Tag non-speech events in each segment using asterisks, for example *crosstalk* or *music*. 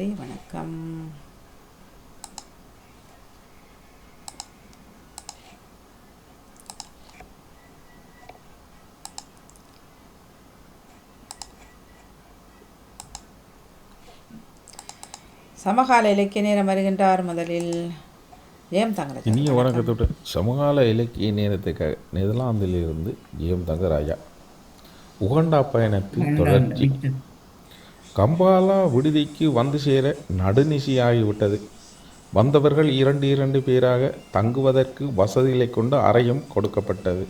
நன்றி வணக்கம். சமகால இலக்கிய நேரம் வருகின்றார் முதலில் ஜெயம் தங்கராஜ். இனிய வணக்கத்தோடு சமகால இலக்கிய நேரத்துக்காக நெதர்லாந்திலிருந்து ஜிஎம் தங்கராஜா. உகண்டா பயணத்தில் தொடர்ச்சி. கம்பாலா விடுதிக்கு வந்து சேர நடுநிசியாகிவிட்டது வந்தவர்கள் இரண்டு இரண்டு பேராக தங்குவதற்கு வசதிகளை கொண்டு அறையும் கொடுக்கப்பட்டது.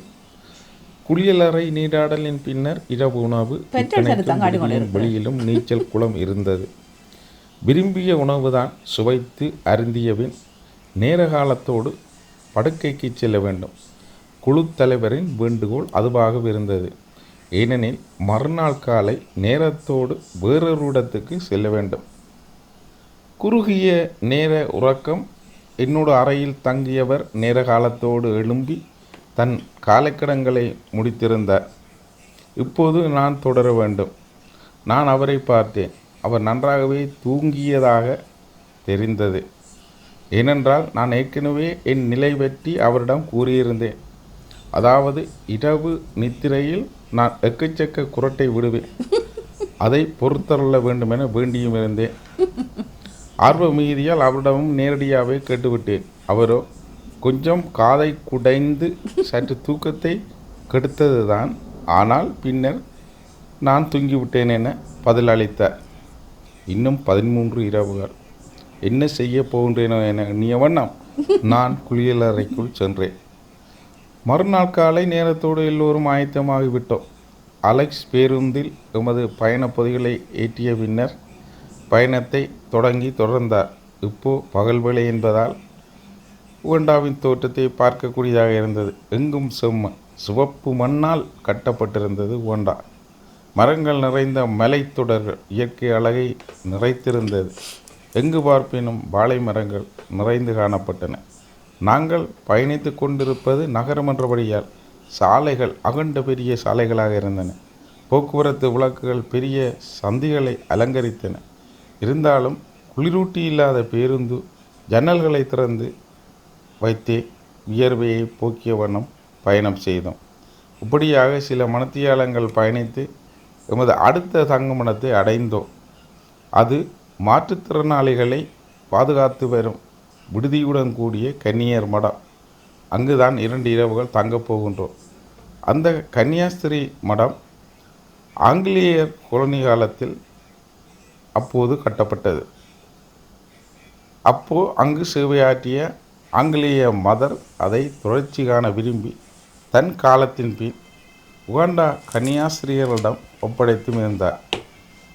குளியலறை நீராடலின் பின்னர் இரவு உணவு வெளியிலும் நீச்சல் குளம் இருந்தது. விரும்பிய உணவுதான் சுவைத்து அருந்தியபின் நேர காலத்தோடு படுக்கைக்கு செல்ல வேண்டும். குழு தலைவரின் வேண்டுகோள் அதுவாக இருந்தது. ஏனெனில் மறுநாள் காலை நேரத்தோடு வேறொரு இடத்துக்கு செல்ல வேண்டும். குறுகிய நேர உறக்கம் என்னோட அறையில் தங்கியவர் நேர காலத்தோடு எழும்பி தன் காலக்கடங்களை முடித்திருந்தார் இப்போது நான் தொடர வேண்டும். நான் அவரை பார்த்தேன். அவர் நன்றாகவே தூங்கியதாக தெரிந்தது. ஏனென்றால் நான் ஏற்கனவே என் நிலை பற்றி அவரிடம் கூறியிருந்தேன். அதாவது இரவு நித்திரையில் நான் எக்கச்சக்க குரட்டை விடுவேன். அதை பொறுத்தருள வேண்டுமென வேண்டியும் இருந்தேன். ஆர்வ மீதியால் அவரிடமும் நேரடியாகவே கேட்டுவிட்டேன். அவரோ கொஞ்சம் காதை குடைந்து சற்று தூக்கத்தை கெடுத்ததுதான். ஆனால் பின்னர் நான் தூங்கிவிட்டேன் என பதிலளித்தார். இன்னும் பதிமூன்று இரவுகள். என்ன செய்ய போகின்றேனோ என எண்ணிய வண்ணம் நான் குளியலறைக்குள் சென்றேன். மறுநாள் காலை நேரத்தோடு எல்லோரும் ஆயத்தமாகிவிட்டோம். அலெக்ஸ் பேருந்தில் எமது பயணப் பொதிகளை ஏற்றிய பின்னர் பயணத்தை தொடங்கி தொடர்ந்தார். இப்போ பகல் வேலை என்பதால் உகண்டாவின் தோற்றத்தை பார்க்கக்கூடியதாக இருந்தது. எங்கும் செம்ம சிவப்பு மண்ணால் கட்டப்பட்டிருந்தது உகண்டா. மரங்கள் நிறைந்த மலைத்தொடர்கள் இயற்கை அழகை நிறைத்திருந்தது. எங்கு பார்ப்பினும் வாழை மரங்கள் நிறைந்து காணப்பட்டன. நாங்கள் பயணித்து கொண்டிருப்பது நகரம் என்றபடியால் சாலைகள் அகண்ட பெரிய சாலைகளாக இருந்தன. போக்குவரத்து விளக்குகள் பெரிய சந்திகளை அலங்கரித்தன. இருந்தாலும் குளிரூட்டி இல்லாத பேருந்து ஜன்னல்களை திறந்து வைத்தே வியர்வையை போக்கிய வண்ணம் பயணம் செய்தோம். இப்படியாக சில மணத்தியாலங்கள் பயணித்து எமது அடுத்த தங்குமிடத்தை அடைந்தோம். அது மாற்றுத்திறனாளிகளை பாதுகாத்து வரும் விடுதியுடன் கூடிய கன்னியர் மடம். அங்குதான் இரண்டு இரவுகள் தங்கப் போகின்றோம். அந்த கன்னியாஸ்திரி மடம் ஆங்கிலேயர் கொலனி காலத்தில் அப்போது கட்டப்பட்டது. அப்போ அங்கு சேவையாற்றிய ஆங்கிலேய மதர் அதை தொடர்ச்சி காண விரும்பி தன் காலத்தின் பின் உகாண்டா கன்னியாஸ்திரியர்களிடம் ஒப்படைத்தும் இருந்தார்.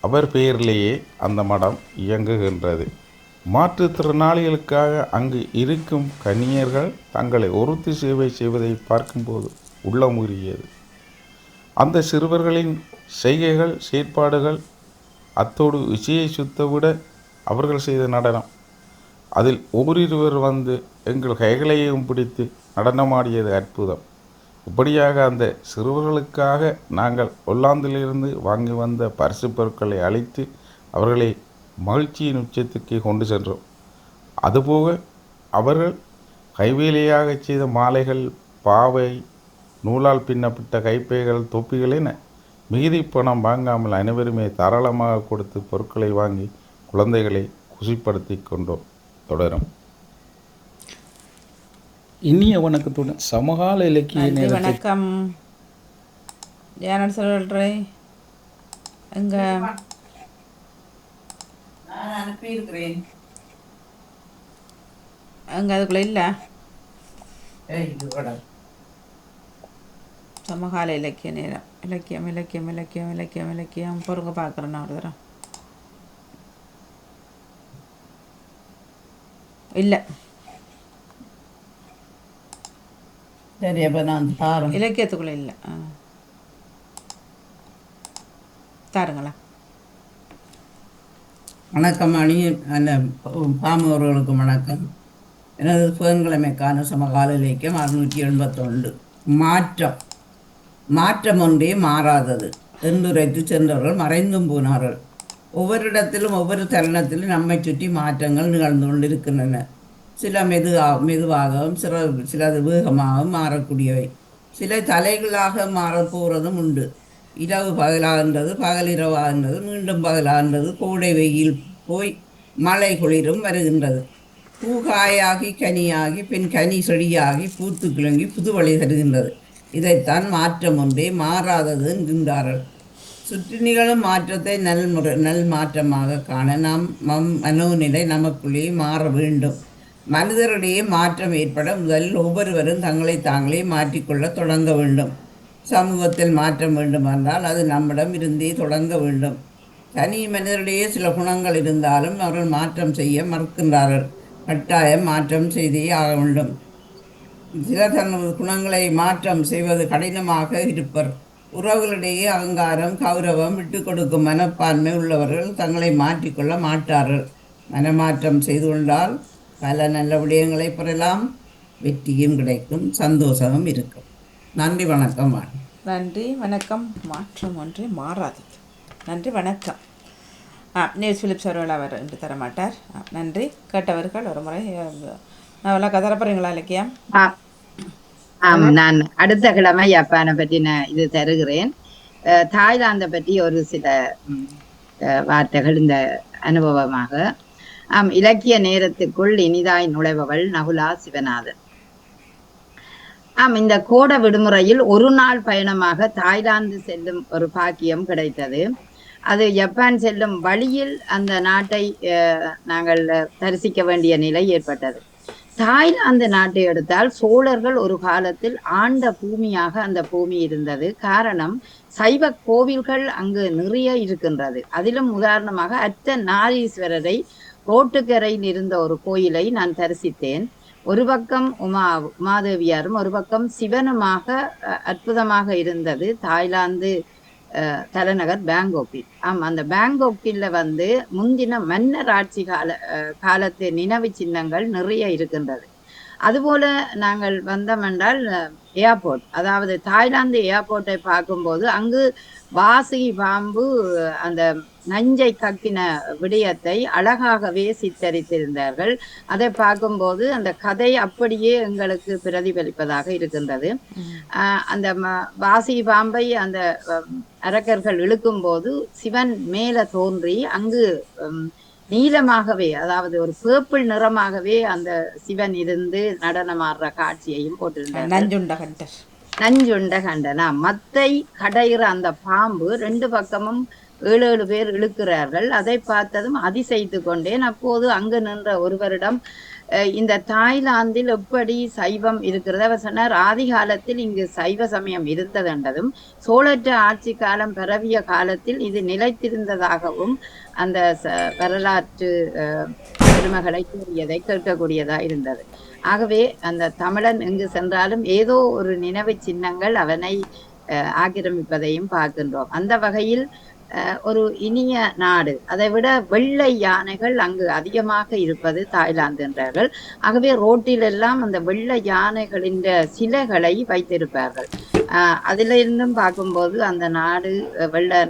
அவர் பெயரிலேயே அந்த மடம் இயங்குகின்றது. மாற்றுத்திறனாளிகளுக்காக அங்கு இருக்கும் கன்னியர்கள் தங்களை ஒருத்தி சேவை செய்வதை பார்க்கும்போது உள்ளமுறியது. அந்த சிறுவர்களின் செய்கைகள் செயற்பாடுகள் அத்தோடு இசையை சுத்தவிட அவர்கள் செய்த நடனம். அதில் ஓரிருவர் வந்து எங்கள் கைகளையும் பிடித்து நடனமாடியது அற்புதம். இப்படியாக அந்த சிறுவர்களுக்காக நாங்கள் ஒல்லாந்திலிருந்து வாங்கி வந்த பரிசு பொருட்களை அழைத்து அவர்களை மகிழ்ச்சியின் உச்சத்துக்கு கொண்டு சென்றோம். அதுபோக அவர்கள் கைவேலையாக செய்த மாலைகள் பாவை நூலால் பின்னப்பட்ட கைப்பைகள் தொப்பிகள் என மிகுதி பணம் வாங்காமல் அனைவருமே தாராளமாக கொடுத்து பொருட்களை வாங்கி குழந்தைகளை குசிப்படுத்தி கொண்டோம். தொடரும். இனிய வணக்கத்துடன் சமகால இலக்கிய வணக்கம். ஜெயநாடு சொல்கிறே எங்க நான் அனுப்பியிருக்கிறேன் அங்கே அதுக்குள்ளே இல்லை? சமகால இலக்கிய நேரம் இலக்கியம் இலக்கியம் இலக்கியம் இலக்கியம் இலக்கியம். பொறுங்க பார்க்குறேன் நான் ஒரு தரம். இல்லை. சரி அப்போ நான் தாரம் இலக்கியத்துக்குள்ளே இல்லை. ஆ. தாருங்களா வணக்கம் அணி அந்த பாமவர்களுக்கு வணக்கம். எனது புதன்கிழமைக்கான சமகால இலக்கியம் அறுநூற்றி எண்பத்தொன்று. மாற்றம். மாற்றம் ஒன்றே மாறாதது. என்றுரைத்து சென்றவர்கள் மறைந்தும் போனார்கள். ஒவ்வொரு இடத்திலும் ஒவ்வொரு தருணத்திலும் நம்மை சுற்றி மாற்றங்கள் நிகழ்ந்து கொண்டிருக்கின்றன. சில மெதுவா மெதுவாகவும் சில சிலது வேகமாகவும் மாறக்கூடியவை. சில தலைகளாக மாறப்போகிறதும் உண்டு. இரவு பகலாகின்றது பகல் இரவாகின்றது மீண்டும் பகலாகின்றது. கோடை வெயில் போய் மழை குளிரும் வருகின்றது. பூ காயாகி கனியாகி பின் கனி செடியாகி பூத்து கிளங்கி புதுவழி தருகின்றது. இதைத்தான் மாற்றம் ஒன்றே மாறாதது என்கின்றார்கள். சுற்றி நிகழும் மாற்றத்தை நல்முறை நல் மாற்றமாக காண நாம் மம் மனோநிலை நமக்குள்ளேயே மாற வேண்டும். மனிதரிடையே மாற்றம் ஏற்பட முதலில் ஒவ்வொருவரும் தங்களை தாங்களே மாற்றிக்கொள்ள தொடங்க வேண்டும். சமூகத்தில் மாற்றம் வேண்டுமென்றால் அது நம்மிடம் இருந்தே தொடங்க வேண்டும். தனி மனிதரிடையே சில குணங்கள் இருந்தாலும் அவர்கள் மாற்றம் செய்ய மறுக்கின்றார்கள். கட்டாயம் மாற்றம் செய்தே ஆக வேண்டும். சில தனது குணங்களை மாற்றம் செய்வது கடினமாக இருப்பர். உறவுகளிடையே அகங்காரம் கௌரவம் விட்டு கொடுக்கும் மனப்பான்மை உள்ளவர்கள் தங்களை மாற்றிக்கொள்ள மாட்டார்கள். மனமாற்றம் செய்து கொண்டால் பல நல்ல விடயங்களை பெறலாம். வெற்றியும் கிடைக்கும் சந்தோஷமும் இருக்கும். நன்றி வணக்கம் வாணி நன்றி வணக்கம். மாற்றம் ஒன்றே மாறாதது நன்றி வணக்கம். ஆ நியூஸ் பிலிப்ஸ் அவர்கள் அவர் இன்று தரமாட்டார். நன்றி. கேட்டவர்கள் ஒரு முறை நான் விளக்க தரப்போறீங்களா இலக்கியம். ஆம் நான் அடுத்த கிழமை ஜப்பானை பற்றி நான் இது தருகிறேன். அஹ், தாய்லாந்தை பற்றி ஒரு சில வார்த்தைகள் இந்த அனுபவமாக. ஆம் இலக்கிய நேரத்துக்குள் இனிதாய் நுழைபவள் நகுலா சிவநாதன். ஆம் இந்த கோட விடுமுறையில் ஒரு நாள் பயணமாக தாய்லாந்து செல்லும் ஒரு பாக்கியம் கிடைத்தது. அது ஜப்பான் செல்லும் வழியில் அந்த நாட்டை நாங்கள் தரிசிக்க வேண்டிய நிலை ஏற்பட்டது. தாய்லாந்து நாட்டை எடுத்தால் சோழர்கள் ஒரு காலத்தில் ஆண்ட பூமியாக அந்த பூமி இருந்தது. காரணம் சைவ கோவில்கள் அங்கு நிறைய இருக்கின்றது. அதிலும் உதாரணமாக அத்த நாரீஸ்வரரை ரோட்டுக்கரையில் இருந்த ஒரு கோயிலை நான் தரிசித்தேன். ஒரு பக்கம் உமா உமாதேவியாரும் ஒரு பக்கம் சிவனுமாக அற்புதமாக இருந்தது தாய்லாந்து தலைநகர் பேங்காக்கில். ஆம் அந்த பேங்காக்கில் வந்து முந்தின மன்னர் ஆட்சி கால காலத்து நினைவு சின்னங்கள் நிறைய இருக்கின்றது. அதுபோல நாங்கள் வந்தோம் என்றால் ஏர்போர்ட் அதாவது தாய்லாந்து ஏர்போர்ட்டை பார்க்கும்போது அங்கு வாசுகி பாம்பு அந்த நஞ்சை கக்கின விடயத்தை அழகாகவே சித்தரித்திருந்தார்கள் அதை பார்க்கும்போது அந்த கதை அப்படியே எங்களுக்கு பிரதிபலிப்பதாக இருக்கின்றது. அந்த ம- வாசி பாம்பை அந்த அரக்கர்கள் அரக்கர்கள் இழுக்கும்போது சிவன் மேல தோன்றி அங்கு நீலமாகவே அதாவது ஒரு பேப்பிள் நிறமாகவே அந்த சிவன் இருந்து நடனமாடுற காட்சியையும் போட்டிருந்தார்கள். நஞ்சுண்ட கண்டர் நஞ்சுண்ட கண்டனா மத்தை கடைகிற அந்த பாம்பு ரெண்டு பக்கமும் ஏழு ஏழு பேர் இழுக்கிறார்கள். அதை பார்த்ததும் அதிசயித்து கொண்டேன். அப்போது அங்கு நின்ற ஒருவரிடம் இந்த தாய்லாந்தில் எப்படி சைவம் இருக்கிறது? அவர் சொன்னார் ஆதி காலத்தில் இங்கு சைவ சமயம் இருந்ததென்றதும் சோழற்ற ஆட்சி காலம் பரவிய காலத்தில் இது நிலைத்திருந்ததாகவும் அந்த ச- வரலாற்று அஹ், பெருமைகளை கூறியதை கேட்கக்கூடியதா இருந்தது. ஆகவே அந்த தமிழன் எங்கு சென்றாலும் ஏதோ ஒரு நினைவு சின்னங்கள் அவனை அஹ், ஆக்கிரமிப்பதையும் பார்க்கின்றோம். அந்த வகையில் ஒரு இனிய நாடு. அதை விட வெள்ளை யானைகள் அங்கு அதிகமாக இருப்பது தாய்லாந்து என்றார்கள். ஆகவே ரோட்டிலெல்லாம் அந்த வெள்ளை யானைகளின் சிலைகளை வைத்திருப்பார்கள். அஹ், அதில இருந்தும் பார்க்கும்போது அந்த நாடு வெள்ள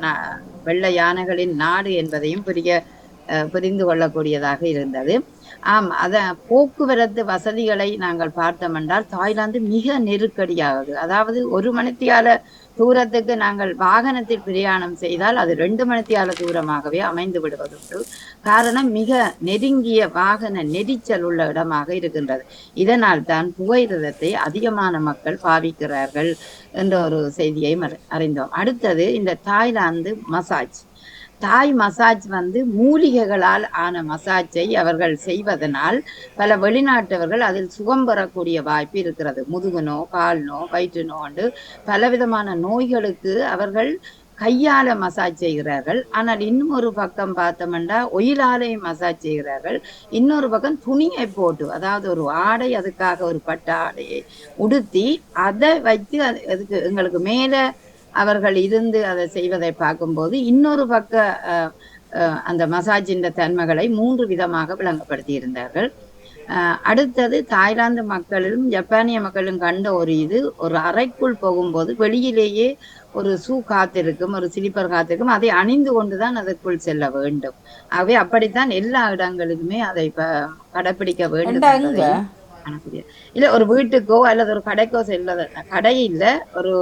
வெள்ளை நா- யானைகளின் நாடு என்பதையும் புரிய அஹ், புரிந்து கொள்ளக்கூடியதாக இருந்தது. ஆம் அத போக்குவரத்து வசதிகளை நாங்கள் பார்த்தோம் என்றால் தாய்லாந்து மிக நெருக்கடியாகுது. அதாவது ஒரு மணித்தியால தூரத்துக்கு நாங்கள் வாகனத்தில் பிரயாணம் செய்தால் அது ரெண்டு மணித்தியால தூரமாகவே அமைந்து விடுவதுண்டு. காரணம் மிக நெருங்கிய வாகன நெரிச்சல் உள்ள இடமாக இருக்கின்றது. இதனால் தான் புகையிரதத்தை அதிகமான மக்கள் பாவிக்கிறார்கள் என்ற ஒரு செய்தியை அறிந்தோம். அடுத்தது இந்த தாய்லாந்து மசாஜ். தாய் மசாஜ் வந்து மூலிகைகளால் ஆன மசாஜை அவர்கள் செய்வதனால் பல வெளிநாட்டவர்கள் அதில் சுகம் பெறக்கூடிய வாய்ப்பு இருக்கிறது. முதுகு நோ கால் நோ வயிற்று நோண்டு பலவிதமான நோய்களுக்கு அவர்கள் கையால மசாஜ் செய்கிறார்கள். ஆனால் இன்னும் ஒரு பக்கம் பார்த்தோம்னா ஒயிலாலையும் மசாஜ் செய்கிறார்கள். இன்னொரு பக்கம் துணியை போட்டு அதாவது ஒரு ஆடை அதுக்காக ஒரு பட்ட ஆடையை உடுத்தி அதை வைத்து அது- அதுக்கு எங்களுக்கு மேலே அவர்கள் இருந்து அதை செய்வதை பார்க்கும்போது இன்னொரு பக்க அந்த மசாஜின் தன்மைகளை மூன்று விதமாக விளங்கப்படுத்தி இருந்தார்கள் அடுத்தது தாய்லாந்து மக்களும் ஜப்பானிய மக்களும் கண்ட ஒரு இது ஒரு அறைக்குள் போகும்போது வெளியிலேயே ஒரு ஷூ காத்திருக்கும் ஒரு ஸ்லீப்பர் காத்திருக்கும் அதை அணிந்து கொண்டுதான் அதற்குள் செல்ல வேண்டும். ஆகவே அப்படித்தான் எல்லா இடங்களுக்குமே அதை கடைபிடிக்க வேண்டும் இல்ல ஒரு வீட்டுக்கோ அல்லது ஒரு கடைக்கோ செல்ல கடை இல்ல ஒரு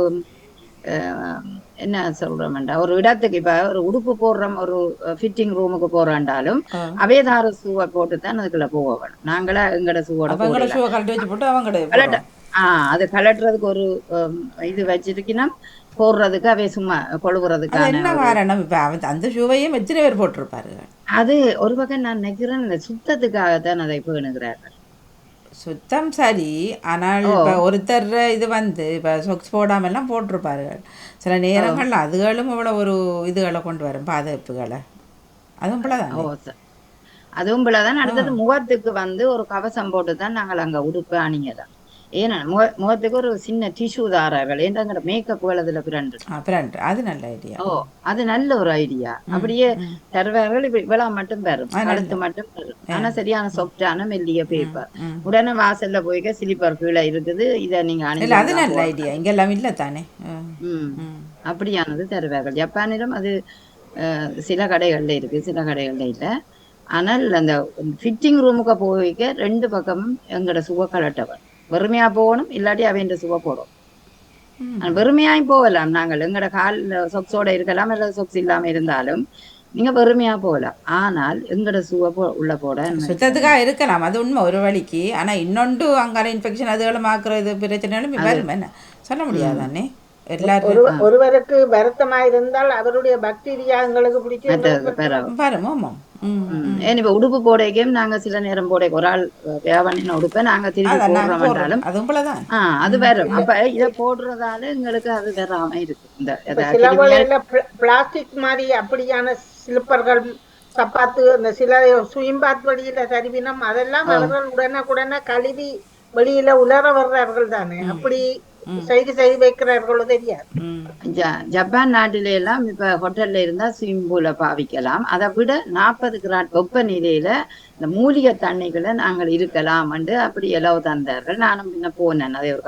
என்ன சொல்றோம்டா? ஒரு இடத்துக்கு இப்ப ஒரு உடுப்பு போடுறோம் ஒரு ஃபிட்டிங் ரூமுக்கு போறாண்டாலும். அவேதார ஷூவை போட்டு தான் அதுக்குள்ள போக வேணும் நாங்களா எங்கட ஷூவோட வச்சு போட்டு ஆஹ் அது கலட்டுறதுக்கு ஒரு இது வச்சிருக்கணும் போடுறதுக்கு அவை சும்மா அது கொழுகுறதுக்கான என்ன காரணம்? இப்ப அந்த ஷூவையும் பேர் போட்டிருப்பாரு. அது ஒரு பக்கம் நான் நினைக்கிறேன் இந்த சுத்தத்துக்காகத்தான் அதை பேணுகிறார்கள். சுத்தம் சரி ஆனால் இப்போ ஒருத்தர் இது வந்து இப்போ சொக்ஸ் போடாமல்லாம் போட்டிருப்பார்கள். சில நேரங்கள்ல அதுகளும் இவ்வளோ ஒரு இதுகளை கொண்டு வரும் பாதுகாப்புகளை. அதுவும் போல ஓ ச- அதுவும் பிள்ளைதான் அடுத்தது முகத்துக்கு வந்து ஒரு கவசம் போட்டு தான் நாங்கள் அங்க உடுப்பு அணியலாம் ஏன்னா முக முகத்துக்கு ஒரு சின்ன டிஷ்யூ தாரார்கள். ஏன்டாங்கிற மேக்கப்புகள் அதுல பிறண்டு? அப்புறம் அது நல்ல ஐடியா ஓ அது நல்ல ஒரு ஐடியா அப்படியே தருவார்கள் இப்ப இவ்வளவு மட்டும் பெறும் அது கழுத்து மட்டும் பெறும் ஆனா சரியான சாஃப்டான மெல்லிய பேப்பர். உடனே வாசல்ல போய்க்க ஸ்லிப்பர் கீழே இருக்குது. இத நீங்க இல்லை அது நல்ல ஐடியா இங்கெல்லாம் இல்லை தானே. அப்படியானது தருவார்கள். ஜப்பானிலும் அது சில கடைகள்ல இருக்கு. சில கடைகள்ல இல்ல. ஆனால் அந்த ஃபிட்டிங் ரூமுக்கு போய்க்க ரெண்டு பக்கமும் எங்கட சுவ கலட்டவன் வெறுமையா போகணும் இல்லாட்டி அவன் சுவ போடும். வெறுமையாயும் போகலாம். நாங்கள் எங்கட கால் சொக்ஸோட இருக்கலாம் அல்லது சொக்ஸ் இல்லாம இருந்தாலும் நீங்க வெறுமையா போகலாம். ஆனால் எங்கட சுவ போ உள்ள போட சுத்தத்துக்காக இருக்கலாம். அது உண்மை ஒரு வழிக்கு. ஆனா இன்னொன்று அங்கால இன்ஃபெக்ஷன் அதுகளும் ஆக்குறது பிரச்சனைகளும் வரும். என்ன? சொல்ல முடியாதானே எல்லாரும் ஒரு ஒருவருக்கு வருத்தமா இருந்தால் அவருடைய பாக்டீரியா எங்களுக்கு பிடிக்கும் வரும் ஆமாம். ஏன் இப்ப உடுப்பு போடைக்கும் நாங்க சில நேரம் போட ஒரு ஆள் வியாபாரின உடுப்பை நாங்க திருப்பி போலதான் ஆஹ் அது வரும் அப்ப இத போடுறதால எங்களுக்கு அது வராம இருக்கு. இந்த பிளாஸ்டிக் மாதிரி அப்படியான சிலிப்பர்கள் சப்பாத்து இந்த சில சுயம்பாத் வழியில தருவினம் அதெல்லாம் அவர்கள் உடனுக்குடனே கழுவி வெளியில உலர வர்றார்கள் தானே. அப்படி செய்து செய்து வைக்கிறார்களோ தெரியாது. ஜப்பான் நாட்டில எல்லாம் இப்ப ஹோட்டல்ல இருந்தா ஸ்விமிங் பூல பாவிக்கலாம். அதை விட நாற்பது கிராட் வெப்பநிலையில இந்த மூலிகை தண்ணிகளை நாங்கள் இருக்கலாம் என்று அப்படி எலவு தந்தார்கள். நானும் பின்ன போனேன். அதை ஒரு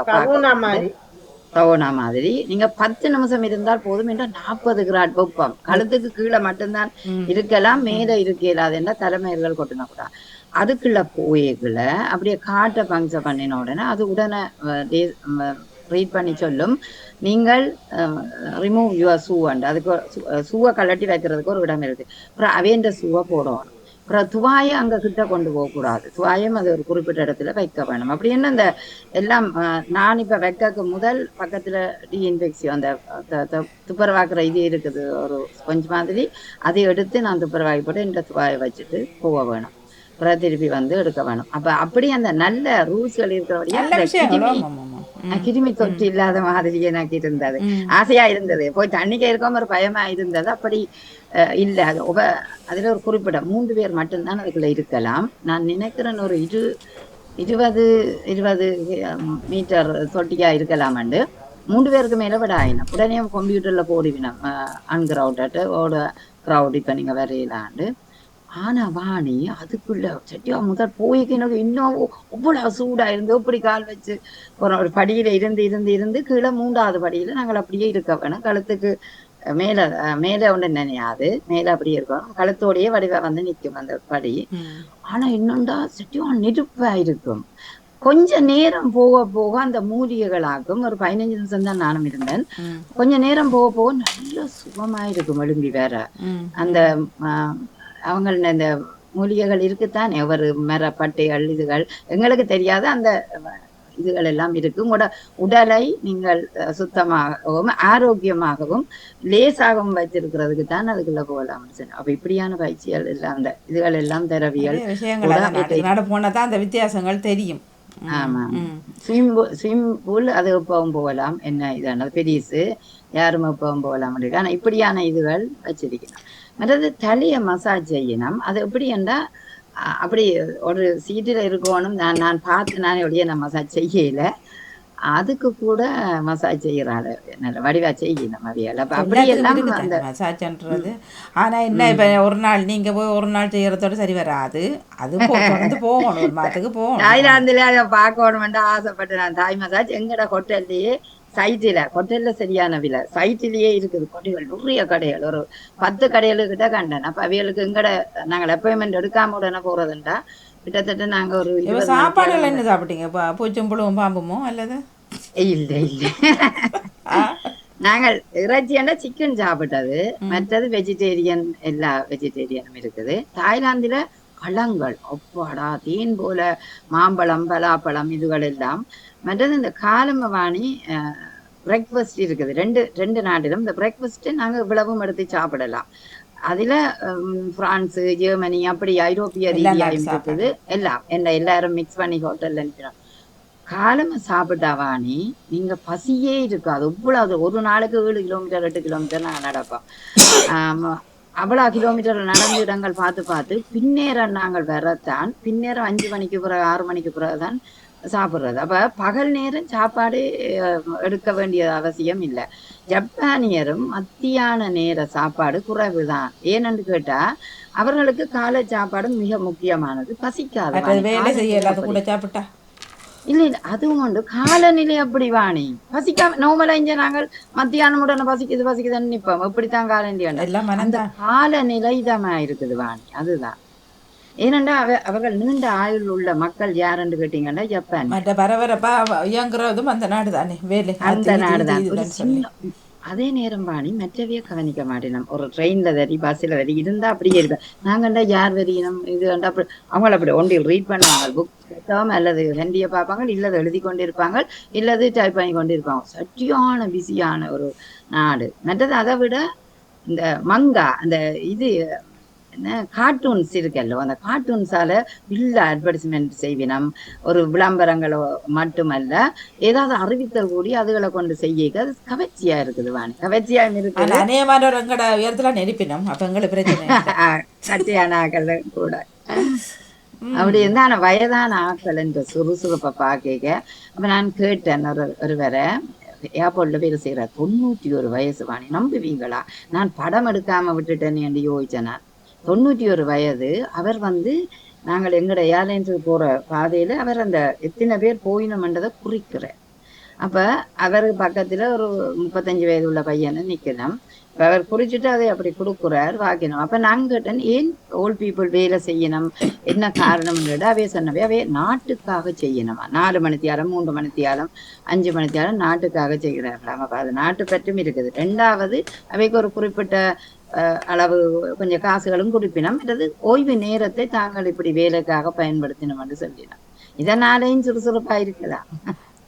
கவுனா மாதிரி. நீங்க பத்து நிமிஷம் இருந்தால் போதும் என்ற நாற்பது கிராட் வெப்பம். கழுத்துக்கு கீழே மட்டும்தான் இருக்கலாம் மேல இருக்கலாம் என்ற தலைமையர்கள் கொட்டின கூட. அதுக்குள்ள போயக்குள்ள அப்படியே காட்டை பங்க்சர் பண்ணின உடனே அது உடனே ரீட் பண்ணி சொல்லும். நீங்கள் ரிமூவ் யுவர் ஷூ அண்ட் அதுக்கு ஷூவை கழட்டி வைக்கிறதுக்கு ஒரு இடம் இருக்கு. அப்புறம் அவேண்ட ஷூவை போடணும். அப்புறம் துவாயை அங்க கிட்ட கொண்டு போகக்கூடாது. துவாயம் அது ஒரு குறிப்பிட்ட இடத்துல வைக்க வேணும். அப்படின்னு அந்த எல்லாம் அஹ், நான் இப்ப வைக்கக்கு முதல் பக்கத்துல டிஇன்ஃபெக்ஷன் அந்த துப்புரவாக்குற இது இருக்குது ஒரு ஸ்பஞ்ச் மாதிரி அதை எடுத்து நான் துப்புரவாக்கி போட்டு இந்த துவாயை வச்சுட்டு போக வேணும். அப்புறம் திருப்பி வந்து எடுக்க வேணும். அப்ப அப்படி அந்த நல்ல ரூல்ஸ்கள் அந்த விஷயங்களும் கிருமி- தொற்று இல்லாத மாதிரி எனக்கு இருந்தது. ஆசையா இருந்தது போய் தண்ணிக்கு இருக்காம ஒரு பயமா இருந்தது அப்படி இல்ல அது உப அதுல ஒரு குறிப்பிட்ட மூன்று பேர் மட்டும்தான் அதுக்குள்ள இருக்கலாம் நான் நினைக்கிறேன் ஒரு இரு இருபது இருபது மீட்டர் தொட்டியா இருக்கலாமண்டு மூன்று பேருக்கு மேல விட ஆயினம் உடனே கம்ப்யூட்டர்ல போடுவினோம் அன்கிரவுட் ஓட க்ரௌட் இப்ப நீங்க வரையலாண்டு ஆனா வாணி அதுக்குள்ள சட்டியா முதல் போய்க்கு எனக்கு இன்னும் அவ்வளவு சூடா இருந்து இப்படி கால் வச்சு ஒரு படியில இருந்து இருந்து இருந்து கீழே மூன்றாவது படியில நாங்கள் அப்படியே இருக்க வேணும். கழுத்துக்கு மேல மேல ஒன்று நினையாது. மேல அப்படியே இருக்கணும் கழுத்தோடையே வடிவா வந்து நிற்கும் அந்த படி. ஆனா இன்னொண்டா சட்டியா நெருப்பா இருக்கும். கொஞ்ச நேரம் போக போக அந்த மூலிகைகளாகும். ஒரு பதினஞ்சு நிமிஷம் தான் நானும் இருந்தேன். கொஞ்ச நேரம் போக போக நல்ல சுகமா இருக்கும் எழும்பி வேற அந்த அவங்க இந்த மூலிகைகள் இருக்குத்தானே. ஒரு மரப்பட்டைகள் இதுகள் எங்களுக்கு தெரியாத அந்த இதுகள் எல்லாம் இருக்கு. உங்களோட உடலை நீங்கள் சுத்தமாகவும் ஆரோக்கியமாகவும் லேசாகவும் வைத்திருக்கிறதுக்கு தான் அதுக்குள்ள போகலாம். அப்ப இப்படியான பயிற்சிகள் எல்லாம் அந்த இதுகள் எல்லாம் திரவியல் நிறைய விஷயங்கள் அதான் நாட்டுக்கு நாடு போனால் தான் அந்த வித்தியாசங்கள் தெரியும். ஆமா. ஸ்விம் ஸ்விம் பூல் அது எப்பவும் போகலாம். என்ன இதானது பெரிசு யாரும் எப்பவும் போகலாம். ஆனா இப்படியான இதுகள் வச்சிருக்கணும் மற்றது தலையை மசாஜ் செய்யணும். அது எப்படி என்றால் அப்படி ஒரு சீட்டில் இருக்கணும். நான் நான் பார்த்து நான் எப்படியே நான் மசாஜ் செய்யல. அதுக்கு கூட மசாஜ் செய்யறாள் நல்ல வடிவா செய்யணும் அவியல். அப்ப அப்படியெல்லாம் அந்த மசாஜ்ன்றது. ஆனா என்ன இப்ப ஒரு நாள் நீங்க போய் ஒரு நாள் செய்யறதோட சரி வராது. அது தொடர்ந்து போகணும். ஒரு மாதத்துக்கு போகணும். தாய்லாந்துல அதை பார்க்கணுமென்று ஆசைப்பட்டு நான் தாய் மசாஜ். எங்கட ஹோட்டல்லையே சைட்டில் ஹோட்டல்ல சரியான விலை. சைட்டிலேயே இருக்குது. கடைகள் நிறைய கடைகள். ஒரு பத்து கடைகளுக்கிட்ட கண்டேன். அப்ப அவியலுக்கு எங்கட நாங்கள் அப்பாயின்மெண்ட் எடுக்காம உடனே போறதுண்டா? கிட்டத்தட்ட நாங்க ஒரு சாப்பாடுகள் என்ன சாப்பிட்டீங்க? பா- பூச்சும் புழுவும் பாம்புமோ அல்லது? இல்ல இல்ல. நாங்கள் இறைச்சியாண்டா சிக்கன் சாப்பிட்டது. மற்றது வெஜிடேரியன் எல்லா வெஜிடேரியனும் இருக்குது. தாய்லாந்துல பழங்கள் அப்பாடா தேன் போல மாம்பழம் பலாப்பழம் இதுகள் எல்லாம். மற்றது இந்த காலமவாணி பிரேக்ஃபாஸ்ட் இருக்குது. ரெண்டு ரெண்டு நாட்டிலும் இந்த பிரேக்ஃபாஸ்ட் நாங்க இவ்வளவும் எடுத்து சாப்பிடலாம். அதுல பிரான்ஸ் ஜெர்மனி அப்படி ஐரோப்பிய ரீதியாயும் இருக்குது. எல்லாம் என்ன எல்லாரும் மிக்ஸ் பண்ணி ஹோட்டல்ல நிற்கிறோம் காலம சாப்பிட்டாவானி நீங்க பசியே இருக்காது. இவ்வளவு ஒரு நாளுக்கு ஏழு கிலோமீட்டர் எட்டு கிலோமீட்டர் நாங்க நடப்போம் ஆமா அவ்வளவு கிலோமீட்டர் நடந்து இடங்கள் பார்த்து பார்த்து பின்னேரம் நாங்கள் வரத்தான் பின்னேரம் அஞ்சு மணிக்கு பிறகு ஆறு மணிக்கு பிறகுதான் சாப்பிடுறது. அப்ப பகல் நேரம் சாப்பாடு எடுக்க வேண்டிய அவசியம் இல்லை. ஜப்பானியரும் மத்தியான நேர சாப்பாடு குறைவுதான். ஏனென்று கேட்டா அவர்களுக்கு காலை சாப்பாடு மிக முக்கியமானது. பசிக்காது இல்ல இல்ல அதுவும் உண்டு. காலநிலை அப்படி வாணி. பசிக்காம நோமலா இங்க நாங்கள் மத்தியானம் உடனே பசிக்குது பசிக்குதுன்னு நிப்போம். இப்படித்தான் காலநிலை அந்த காலநிலை இதமா இருக்குது வாணி. அதுதான். ஏனென்றா அவ அவர்கள் நீண்ட ஆயுள் உள்ள மக்கள் யாருன்னு கேட்டீங்கன்னா ஜப்பான். மற்ற பரபரப்பா இயங்குறதும் அந்த நாடு தானே வேலை அந்த சொல்லி சின்ன அதே நேரம் பாணி மற்றவையே கவனிக்க மாட்டேனோம். ஒரு ட்ரெயின்ல வரி பஸ்ல வரி இருந்தா அப்படியே இருப்பேன். நாங்கண்டா யார் வரியணும் இது கண்டா அப்படி அவங்கள அப்படி ஒன்றில் ரீட் பண்ணுவாங்க. புக் அல்லது ஹெண்டியை பார்ப்பாங்க இல்லது எழுதி கொண்டு இருப்பாங்க இல்லது டைப் பண்ணி கொண்டு இருப்பாங்க சட்டியான பிஸியான ஒரு நாடு. மற்றது அதை விட இந்த மங்கா அந்த இது என்ன? கார்ட்டூன்ஸ் இருக்கல்லோ அந்த கார்ட்டூன்ஸால இல்ல அட்வர்டைஸ்மெண்ட் செய்வினம். ஒரு விளம்பரங்களோ மட்டுமல்ல ஏதாவது அறிவித்தல் கூடி அதுகளை கொண்டு செய்ய அது கவர்ச்சியா இருக்குது வாணி. கவர்ச்சியா இருக்குது. எங்கட உயரத்துல நெருப்பினோம். அப்ப எங்களுக்கு பிரச்சனை. *laughs* சட்டியான ஆக்கள் கூட. அப்படி இருந்தா ஆனா வயதான ஆக்கள் என்ற சுறுசுறுப்பை பார்க்க அப்ப நான் கேட்டேன் ஒரு ஒருவரை ஏர்போர்ட்ல வேலை செய்யற தொண்ணூற்றி ஒரு வயசு வாணி. நம்புவீங்களா? நான் படம் எடுக்காம விட்டுட்டேன்னு என்று யோசிச்சேன் நான். தொண்ணூற்றி ஒரு வயது அவர் வந்து நாங்கள் எங்களோட ஏர்லைன்ஸுக்கு போற பாதையில அவர் அந்த எத்தனை பேர் போயினோம்ன்றதை குறிக்கிறார் அப்ப அவருக்கு பக்கத்துல ஒரு முப்பத்தஞ்சு வயது உள்ள பையனை நிற்கணும் அவர் குறிச்சிட்டு அதை அப்படி கொடுக்குறார். வாக்கினம். அப்ப நாங்க கேட்டேன் ஏன் ஓல்ட் பீப்புள் வேலை செய்யணும்? என்ன காரணம் அவே சொன்னவே. அவைய நாட்டுக்காக செய்யணுமா? நாலு மணித்தியாலம் மூன்று மணித்தியாலம் அஞ்சு மணித்தியாலம் நாட்டுக்காக செய்கிறார்களாம். அப்ப அது நாட்டு பற்றும் இருக்குது. ரெண்டாவது அவைக்கு ஒரு குறிப்பிட்ட அஹ், அளவு கொஞ்சம் காசுகளும் குறிப்பினம் அல்லது ஓய்வு நேரத்தை தாங்கள் இப்படி வேலைக்காக பயன்படுத்தினோம் என்று சொல்லினோம் இதனாலேயும் சுறுசுறுப்பா இருக்கலாம்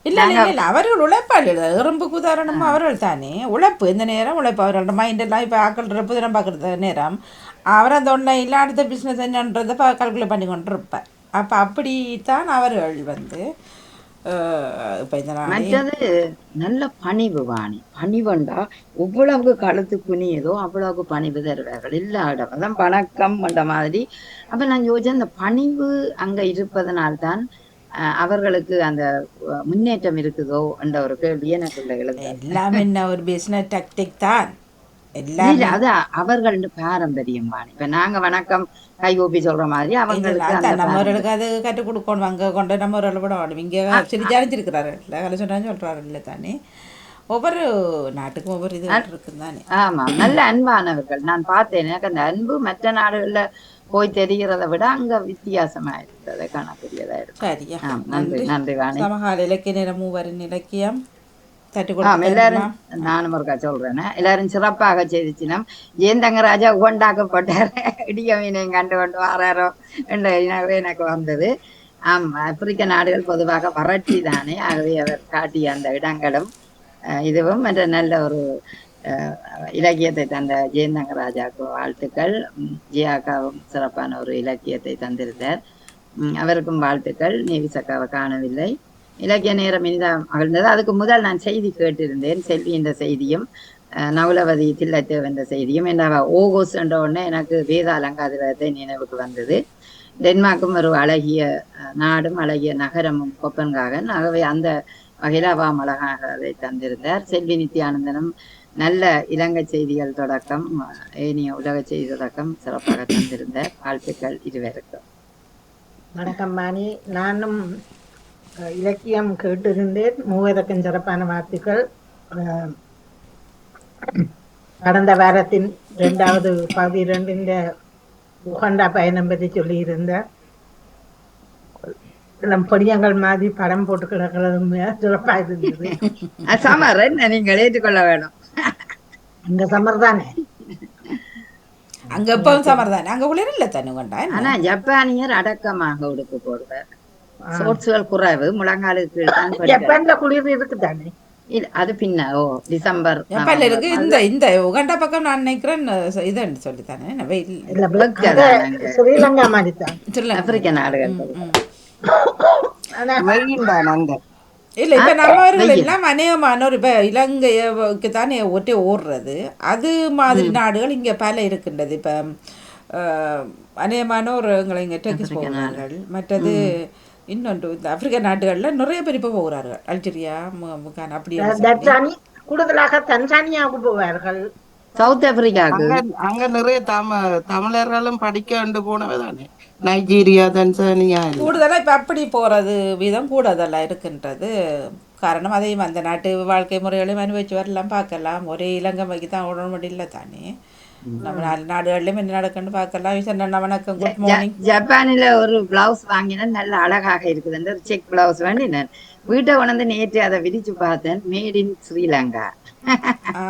இல்ல இல்ல இல்ல அவர்கள் உழைப்பாளிகள் எறும்புக்கு உதாரணம் அவர்கள் தானே உழைப்பு இந்த நேரம் உழைப்பு அவர்களோட மைண்ட் எல்லாம் இப்போ ஆக்கள் இருப்பு தினம் பார்க்குறது நேரம் அவர் அந்த ஒன்றை இல்லை அடுத்த பிஸ்னஸ் என்னன்றதை கால்குலேட் பண்ணி கொண்டு இருப்பார் அப்போ அப்படித்தான் அவர்கள் வந்து இந்த மற்றது நல்ல பணிவு வாணி பணிவுண்டா எவ்வளவு கழுத்து குனியுதோ அவ்வளவு பணிவு தருவார்கள் அதான் வணக்கம் என்ற மாதிரி அப்ப நான் யோசிச்சேன் அந்த பணிவு அங்க இருப்பதனால்தான் அவர்களுக்கு அந்த முன்னேற்றம் இருக்குதோ என்ற ஒரு கேள்வி எழுது எல்லாமே என்ன ஒரு பிஸ்னஸ் டாக்டிக் தான். அது அவர்கள் பாரம்பரியம் இப்ப நாங்க வணக்கம் கை ஊப்பி சொல்ற மாதிரி அவங்களுக்கு நம்மவர்களுக்கு அது கற்றுக் கொடுக்கணும் அங்கே கொண்டு நம்மவர்கள் விட வேணும். இங்கே சிரிச்சாரிச்சிருக்கிறாரு இல்லை கலை சொன்னாலும் சொல்கிறாரு இல்லை தானே. ஒவ்வொரு நாட்டுக்கும் ஒவ்வொரு இது இருக்குது தானே. ஆமா நல்ல அன்பானவர்கள். நான் பார்த்தேன் எனக்கு அந்த அன்பு மற்ற நாடுகள்ல போய் தெரிகிறத விட அங்க வித்தியாசமா இருக்கிறத காணக்கூடியதா இருக்கும் நன்றி நன்றி. வாணி. சமகால இலக்கிய நேரம் மூவரின் இலக்கியம் எல்லாரும் நானும் ஒருக்கா சொல்றேன். எல்லாரும் சிறப்பாக செய்திச்சினம் ஜெயந்தங்கராஜா உண்டாக்கப்பட்டார் இடிய மீனையும் கண்டு கொண்டு வராரோ என்ற எனக்கு வந்தது. ஆம் ஆப்பிரிக்க நாடுகள் பொதுவாக வறட்சி தானே. ஆகவே அவர் காட்டிய அந்த இடங்களும் இதுவும் என்ற நல்ல ஒரு இலக்கியத்தை தந்த ஜெயந்தங்கராஜாவுக்கு வாழ்த்துக்கள். ஜியாக்காவும் சிறப்பான ஒரு இலக்கியத்தை தந்திருந்தார். அவருக்கும் வாழ்த்துக்கள். நேவிசக்காவை காணவில்லை. இலக்கிய நேரம் இனிதாக மகிழ்ந்தது. அதுக்கு முதல் நான் செய்தி கேட்டிருந்தேன். செல்வி என்ற செய்தியும் நவுலவதி தில்லத்தை தில்லத்தேவ் என்ற செய்தியும். என்ன ஓகோஸ் என்ற உடனே எனக்கு வேத அலங்காதிரத்தை நினைவுக்கு வந்தது. டென்மார்க்கும் ஒரு அழகிய நாடும் அழகிய நகரமும் கொப்பன்காகன். ஆகவே அந்த வகையில் அவாம் அழகாக அதை தந்திருந்தார். செல்வி நித்யானந்தனும் நல்ல இலங்கை செய்திகள் தொடக்கம் ஏனைய உலக செய்தி தொடக்கம் சிறப்பாக தந்திருந்தார் வாழ்த்துக்கள் இருவருக்கும். வணக்கம் மாணி. நானும் இலக்கியம் கேட்டிருந்தேன். மூவதற்கும் சிறப்பான வாழ்த்துக்கள் அஹ், கடந்த வாரத்தின் இரண்டாவது பகுதி ரெண்டின் உகண்டா பயணம் பற்றி சொல்லியிருந்தார் நம் பொடியங்கள் மாதிரி படம் போட்டு கிடக்கிறது சிறப்பாக இருந்தது. நீங்கள் ஏற்றுக்கொள்ள வேணும். இந்த சம்மர் தானே அங்க எப்பவும் சமர் தானே அங்க குளிர் இல்ல தண்ணி கொண்டா ஆனா ஜப்பானியர் அடக்கமாக உடுப்பு போடுவார். சோர்ட்ஸுகள் குறைவு முழங்காலுக்கு. ஜப்பான்ல குளிர் இருக்கு தானே இல்ல, அது பின்ன ஓ டிசம்பர் ஜப்பான்ல இருக்கு. இந்த இந்த உகண்டா பக்கம் நான் நினைக்கிறேன் இதுன்னு சொல்லித்தானே. அங்க அங்க. ஸ்ரீலங்கா மாதிரி. ஆப்பிரிக்க நாடுகள் இல்ல இப்ப நம்மவர்கள் எல்லாம் அநேகமானோர் இப்ப இலங்கைக்கு தானே ஒட்டி ஓடுறது. அது மாதிரி நாடுகள் இங்க பல இருக்கின்றது. இப்ப அநேகமானோர் எங்களை இங்க டெக்கிஸ் போகிறார்கள் மற்றது இன்னொன்று இந்த ஆப்பிரிக்க நாடுகள்ல நிறைய பேர் இப்ப போகிறார்கள். அல்ஜீரியா மு- முகான் அப்படி எல்லாம் சொல்லி. தன்சானி கூடுதலாக தன்சானியாவுக்கு போவார்கள். சவுத் ஆப்பிரிக்காவுக்கு அங்க அங்க நிறைய தம தமிழர்களும் படிக்க வேண்டு போனவ தானே. Nigeria Tanzania. கூடுதலா இப்ப அப்படி போறது வீதம் கூடுதலா இருக்கின்றது காரணம். அதையும் அந்த நாட்டு வாழ்க்கை முறைகளையும் அனுபவிச்சு வரலாம் பார்க்கலாம். ஒரே இலங்கை தான் உடனே முடியல தானே. நம்ம நாலு நாடுகள்லயும் என்ன நடக்குன்னு பார்க்கலாம் சொன்ன வணக்கம் குட் மார்னிங் ஜப்பானில ஒரு பிளவுஸ் வாங்கினேன் நல்ல அழகாக இருக்குது ஒரு செக் பிளவுஸ் வாங்கினேன் வீட்டை கொண்டு நேற்று அதை விரிச்சு பார்த்தேன் மேட் இன் ஸ்ரீலங்கா ஆ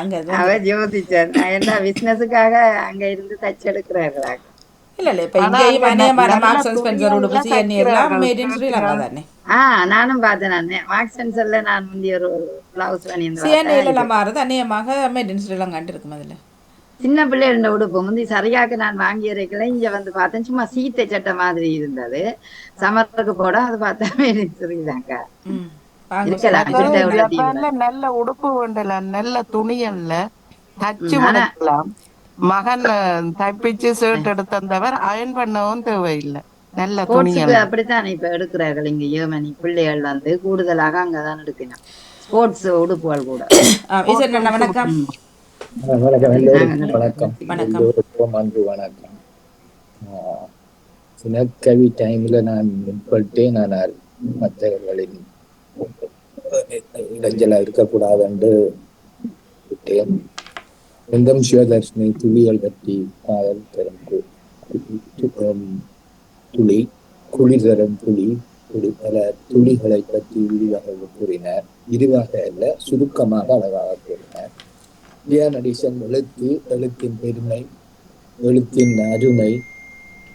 அங்க இது அவ ஜோதிச்சன் நான் என்ன பிசினஸுக்காக அங்க இருந்து தச்செடுக்கிறார்களா இல்ல இல்ல இப்ப ஆனா இங்கேயும் அங்க அநேகமான நல்ல மார்க்ஸ் அண்ட் ஸ்பென்சர் துணியெல்லாம் உடுப்பு சிஎன்இ எல்லாம் தைக்கிறார்கள். மேட் இன் ஸ்ரீலங்கா தானே ஆ நானும் பார்த்தேன் நான் மார்க்ஸ் சென்சர்ல நான் முந்தைய ஒரு பிளவுஸ் வாங்கியிருந்தேன் சிஎன்இல எல்லாம் மாறுது அநேகமாக மேட் இன் ஸ்ரீலங்கான்ட்டு இருக்கும் அதுல சின்ன பிள்ளைகள உடுப்பு முந்தி சரியாக நான் வாங்கி இறைக்கல இங்க வந்து பார்த்தேன். சும்மா சீத்தை சட்டை மாதிரி இருந்தது. சமருக்கு போட அது பார்த்தா மேட் இன் ஸ்ரீலங்கா ம். வாங்க. இருக்கலாம். அப்புறம் சிட்டை உள்ள தீவுல. ஜப்பான்ல நல்ல உடுப்பு வேண்டலாம் நல்ல துணியல்ல தச்சு மடக்கலாம் மகன் *laughs* தைப்பிச்சு ஷர்ட் எடுத்து தந்தவர் அயன் பண்ணவும் தேவையில்லை. நல்ல துணியல் அப்படித்தான் இப்ப எடுக்கிறார்கள் இங்க ஏமனி பிள்ளைகள் வந்து கூடுதலாக அங்கதான் எடுக்கணும். ஸ்போர்ட்ஸ் உடுப்புகள் கூட. *coughs* வணக்கம். வணக்கம். எல்லோருக்கும் வணக்கம். வணக்கம். எல்லோருக்கும் அன்பு வணக்கம். சினக்கவி டைம்ல நான் முற்பட்டேன் ஆனால் மற்றவர்களின் இடைஞ்சலா இருக்கக்கூடாது என்று விட்டேன். எந்தம் சிவதர்ஷினி துளிகள் பற்றி காதல் தரும் துளி குளிர் தரும் துளி துளி பல துளிகளை பற்றி விரிவாக கூறினார். விரிவாக அல்ல சுருக்கமாக அழகாக கூறினார். லியான் அடிசன் எழுத்து எழுத்தின் பெருமை எழுத்தின் அருமை.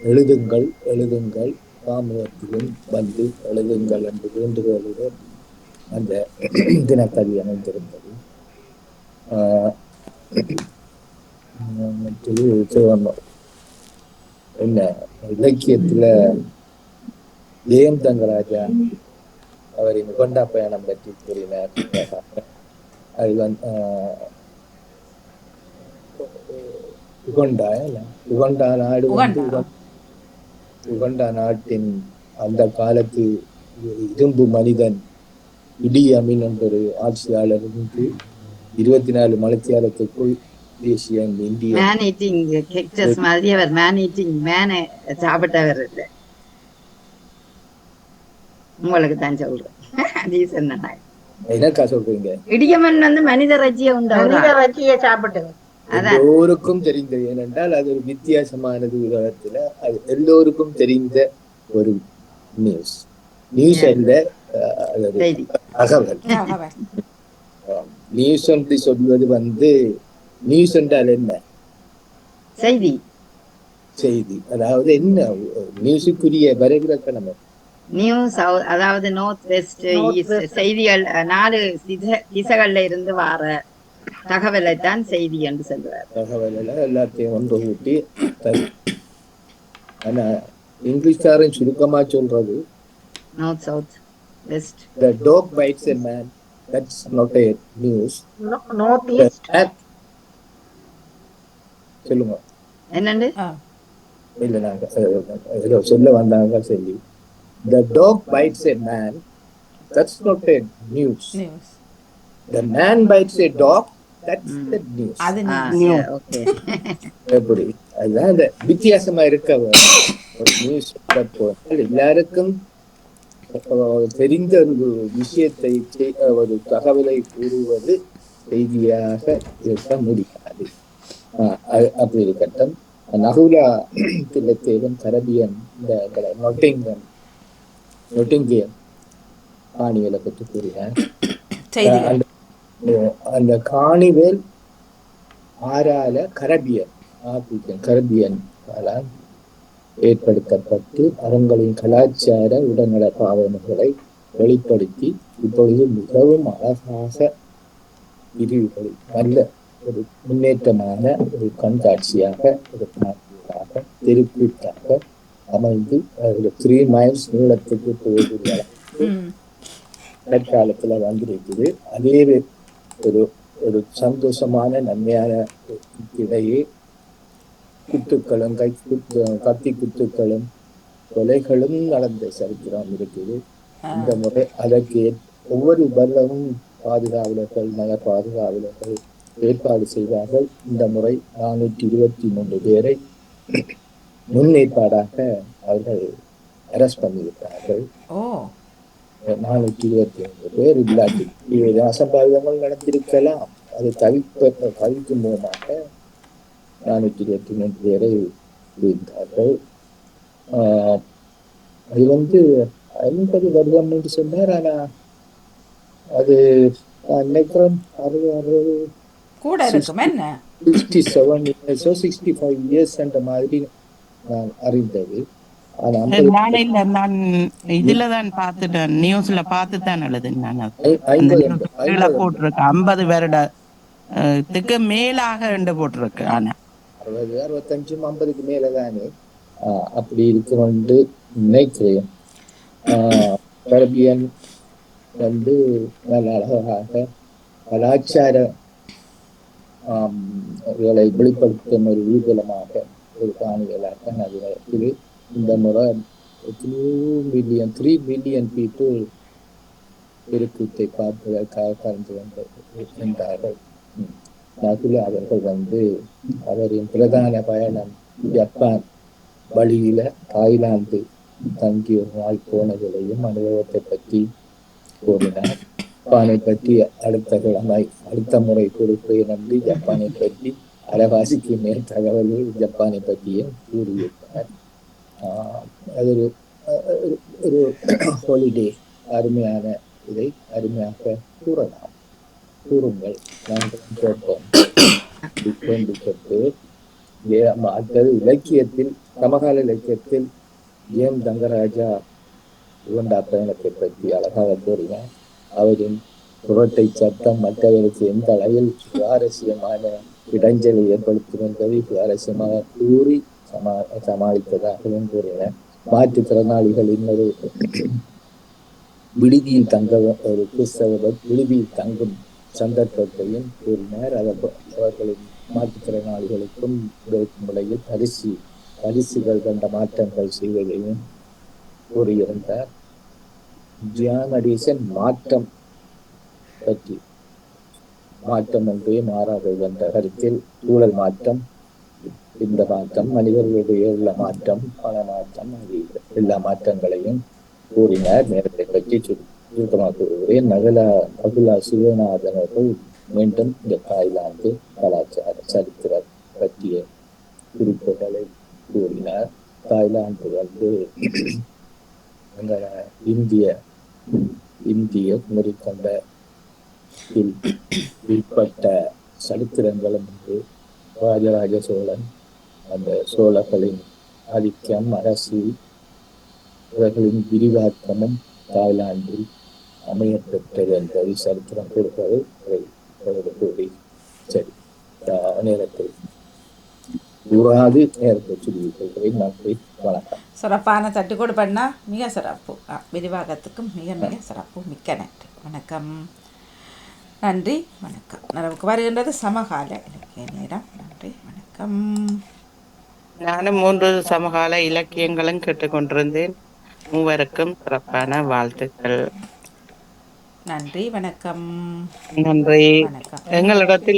எழுதுங்கள் எழுதுங்கள். பாமுகத்திலும் வந்து எழுதுங்கள் என்று வேண்டுகோளுடன் அந்த தினக்கவி அமைந்திருந்தது. என்ன இலக்கியத்துல ஜெயம் தங்கராஜா அவரின் உகண்டா பயணம் பற்றி கூறினார்? அது வந்து உகண்டா உகண்டா நாடு வந்து உகண்டா. நாட்டின் அந்த காலத்து இரும்பு மனிதன் இடி அமீன் என்ற ஒரு ஆட்சியாளர் இருந்து இருபத்தி நாலு மலைத்தியாலத்துக்குள் தேசிய இந்திய மேன் ஈட்டிங் கெக்டஸ் மாதிரி அவர் மேன் ஈட்டிங் மேனை சாப்பிட்டவர் இல்லை. உங்களுக்கு தான் சொல்றேன். *laughs* என்னக்கா சொல்றீங்க? இடியமன் வந்து மனித ரஜிய மனித உண்டவர்? ரச்சியை சாப்பிட்டு அதான் எல்லோருக்கும் தெரிந்தது ஏனென்றால் அது ஒரு வித்தியாசமானது உலகத்துல. அது எல்லோருக்கும் தெரிந்த ஒரு நியூஸ் நியூஸ் அல்ல தகவல். நியூஸ் என்று சொல்வது வந்து நியூஸ் என்றால் என்ன? செய்தி. செய்தி. அதாவது என்ன? நியூஸுக்குரிய வரைவிலக்கணம்? நியூஸ் அதாவது நார்த் வெஸ்ட். செய்திகள் நாலு திசை- திசைகள்ல இருந்து வார தகவலை தான் செய்தி என்று சொல்றார் தகவல் எல்லாம் எல்லாத்தையும் ஒன்று கூட்டி தரு- ஆனா இங்கிலீஷ்காரன் சுருக்கமா சொல்றது north south west the dog bites a man that's not a news north The east cat சொல்லுங்க என்னண்டு ஆ. இல்ல நாங்க அஹ், ஏதோ சொல்ல வந்தாங்க சொல்லி the dog bites a man that's not a news. News The man bites a dog, அது okay *laughs* அதுதான் அந்த வித்தியாசமா இருக்க. ஒரு நியூஸ் எல்லாருக்கும் தெரிந்த ஒரு விஷயத்தை ஒரு தகவலை கூறுவது செய்தியாக இருக்க முடியாது. அப்படி இருக்கட்டும். நகுலா *clears throat* திலத்தேவன் கரபியன் இந்த நொட்டிங்கம் நொட்டிங்கியம் பாணிகளை பற்றி கூறினார். அந்த காணிவேல் ஆறால கரபியன் ஆப்பிரிக்கன் கரபியன் ஏற்படுத்தப்பட்டு அவங்களின் கலாச்சார உடல்நல பாவனைகளை வெளிப்படுத்தி இப்பொழுது மிகவும் அழகாக பிரிவுகளில் நல்ல ஒரு முன்னேற்றமான ஒரு கண்காட்சியாக ஒரு காட்சியாக திருப்பீட்டாக அமைந்து ஒரு த்ரீ மைல்ஸ் நீளத்துக்கு ம். தற்காலத்துல வந்திருக்குது. அதே ஒரு ஒரு சந்தோஷமான நன்மையான இடையே குத்துக்களும் கை குத்து கத்தி குத்துக்களும் கொலைகளும் நடந்த சரித்திரம் இருக்குது இந்த முறை அதற்கு ஒவ்வொரு வருடமும் பாதுகாவலர்கள் நகர் பாதுகாவலர்கள் ஏற்பாடு செய்வார்கள் இந்த முறை நானூற்றி இருபத்தி மூன்று பேரை முன்னேற்பாடாக அவர்கள் அரெஸ்ட் ஓ நானூற்றி இருபத்தி ஐந்து பேர் இல்லாட்டி இது அசம்பாவிதங்கள் நடந்திருக்கலாம். அதை தவிர்ப்ப தவிர்க்கும் மூலமாக நானூற்றி இருபத்தி மூன்று பேரை இருந்தார்கள் அது வந்து ஐம்பது வருடம் என்று சொன்னார். ஆனா அது நான் நினைக்கிறேன் அறுபது அறுபது கூட இருக்கும். என்ன? சிக்ஸ்டி செவன் இயர்ஸோ சிக்ஸ்டி ஃபைவ் இயர்ஸ் என்ற மாதிரி நான் அறிந்தது. நான் இல்ல நான் இதுலதான் பார்த்துட்டேன். நியூஸ்ல பார்த்து தான் எழுதுனேன் நான். போட்டிருக்கு. ஐம்பது வருடத்துக்கு மேலாக என்று போட்டிருக்கு ஆனா. அறுபது அறுபத்தஞ்சும் ஐம்பதுக்கு மேலதானே. ஆஹ் அப்படி இருக்கணும்னு நினைக்கிறேன். ஆஹ் கரபியன் வந்து நல்ல அழகாக கலாச்சார வெளிப்படுத்தும் ஒரு ஊர்வலமாக ஒரு காணிகளாக இருக்குது இந்த முறை எத்தனையோ மில்லியன் த்ரீ மில்லியன் பீப்புள் பெருக்கூத்தை பார்ப்பதற்காக கலந்து வந்து நகுல அவர்கள் வந்து அவரின் பிரதான பயணம் ஜப்பான் வழியில தாய்லாந்து தங்கி ஒரு நாள் போனதிலையும் அனுபவத்தை பற்றி கூறினார். ஜப்பானை பற்றி அடுத்த கிழமை அடுத்த முறை கொடுப்பேன் என்று ஜப்பானை பற்றி அரைவாசிக்கு மேல் தகவல்கள் ஜப்பானை பற்றியும் கூறியிருப்பார் அது ஒரு ஒரு- ஹாலிடே *coughs* அருமையான இதை அருமையாக கூறலாம். கூறுங்கள். நாங்கள் கேட்போம். என்று கேட்டு ஏ- அடுத்தது இலக்கியத்தில் சமகால இலக்கியத்தில் ஏம் தங்கராஜா உகண்டா பயணத்தை பற்றி அழகாக கூறினார். அவரின் புரட்டை சட்டம் மற்றவருக்கு எந்த அளவில் சுவாரஸ்யமான இடைஞ்சலை ஏற்படுத்தும் என்பதை சுவாரஸ்யமாக கூறி சமா சமாளித்ததாகவும் கூறினார். மாற்றுத்திறனாளிகள் இன்னொரு விடுதியில் தங்க ஒரு கிறிஸ்தவ விடுதியில் தங்கும் சந்தர்ப்பத்தையும் கூறினார். அவர்களின் மாற்றுத்திறனாளிகளுக்கும் இருக்கும் முறையில் பரிசு பரிசுகள் கண்ட மாற்றங்கள் செய்வதையும் கூறியிருந்தார். ஜியானடீசன் மாற்றம் பற்றி மாற்றம் ஒன்றே மாறாத என்ற கருத்தில் சூழல் மாற்றம் இந்த மாற்றம் மனிதர்களுடைய உள்ள மாற்றம் பல மாற்றம் அது எல்லா மாற்றங்களையும் கூறினார். நேரத்தை பற்றி சுருக்கமாக கூறுகிறேன். நகலா நகுலா சிவநாதன் அவர்கள் மீண்டும் இந்த தாய்லாந்து கலாச்சார சரித்திர பற்றிய குறிப்புகளை கூறினார். தாய்லாந்து வந்து இந்திய இந்திய இந்திய முறிக்கொண்ட உட்பட்ட சரித்திரங்களும் வந்து ராஜராஜ சோழன் அந்த சோழர்களின் ஆதிக்கம் அரசு இவர்களின் விரிவாக்கமும் தாய்லாந்தில் அமையப்பெற்றது என்பதை சரித்திரம் கொடுப்பது கூறி சரி நேரத்தில் கூறாது நேரத்தை சொல்லி கொள்கிறேன் நன்றி வணக்கம். சிறப்பான தட்டுக்கோடு பண்ணால் மிக சிறப்பு. விரிவாகத்துக்கும் மிக மிக சிறப்பு. மிக்க நன்றி. வணக்கம். நன்றி வணக்கம். நமக்கு வருகின்றது சமகால இலக்கிய நேரம். நன்றி வணக்கம். நானும் மூன்று சமகால இலக்கியங்களும் கேட்டுக்கொண்டிருந்தேன். மூவருக்கும் சிறப்பான வாழ்த்துக்கள். நன்றி வணக்கம். நன்றி. எங்களிடத்தில்